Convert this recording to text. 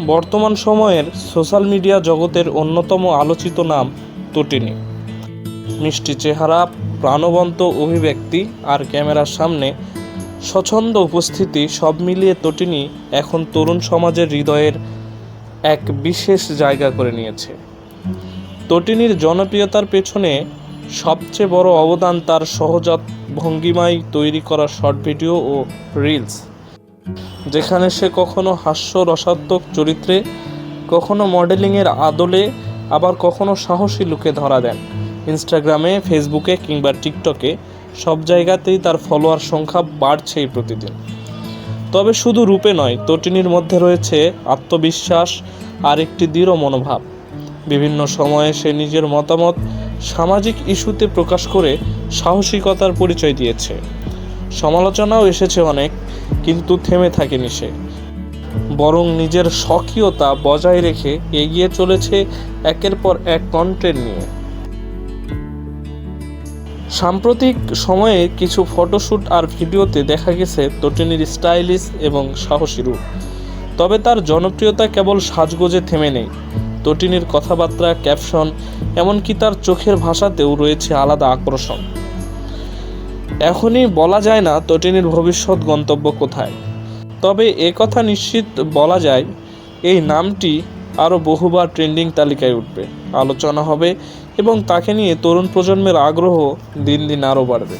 বর্তমান সময়ের social media জগতের অন্যতম আলোচিত নাম তটিনী। মিষ্টি চেহারা, প্রাণবন্ত অভিব্যক্তি আর ক্যামেরার সামনে স্বচ্ছন্দ উপস্থিতি সব মিলিয়ে তটিনী এখন তরুণ সমাজের হৃদয়ের এক বিশেষ জায়গা করে নিয়েছে। তটিনীর জনপ্রিয়তার পেছনে সবচেয়ে বড় অবদান তার সহজাত ভঙ্গিমায় তৈরি করা শর্ট ভিডিও ও রিলস। যেখানে সে কখনো হাস্য রসাত্মক চরিত্রে, কখনো মডেলিংয়ের আদলে, আবার কখনো সাহসী লুকে ধরা দেন। ইনস্টাগ্রামে, ফেসবুকে কিংবা টিকটকে সব জায়গাতেই তার ফলোয়ার সংখ্যা বাড়ছেই প্রতিদিন। তবে শুধু রূপে নয়, তটিনীর মধ্যে রয়েছে আত্মবিশ্বাস আর একটি দৃঢ় মনোভাব। বিভিন্ন সময়ে সে নিজের মতামত সামাজিক ইস্যুতে প্রকাশ করে সাহসিকতার পরিচয় দিয়েছে। সমালোচনাও এসেছে অনেক, কিন্তু থেমে থাকেনি সে। বরং নিজের স্বকীয়তা বজায় রেখে এগিয়ে চলেছে একের পর এক কন্টেন্ট নিয়ে। সাম্প্রতিক সময়ে কিছু ফটোশ্যুট আর ভিডিওতে দেখা গেছে তটিনীর স্টাইলিশ এবং সাহসী রূপ। তবে তার জনপ্রিয়তা কেবল সাজগোজে থেমে নেই। তটিনীর কথাবার্তা, ক্যাপশন, এমনকি তার চোখের ভাষাতেও রয়েছে আলাদা আকর্ষণ। এখনই বলা যায় না তটিনীর ভবিষ্যৎ গন্তব্য কোথায়। তবে কথা নিশ্চিত বলা যায়, এই নামটি আরও বহুবার ট্রেন্ডিং তালিকায় উঠবে, আলোচনা হবে এবং তাকে নিয়ে তরুণ প্রজন্মের আগ্রহ দিন দিন আরও বাড়বে।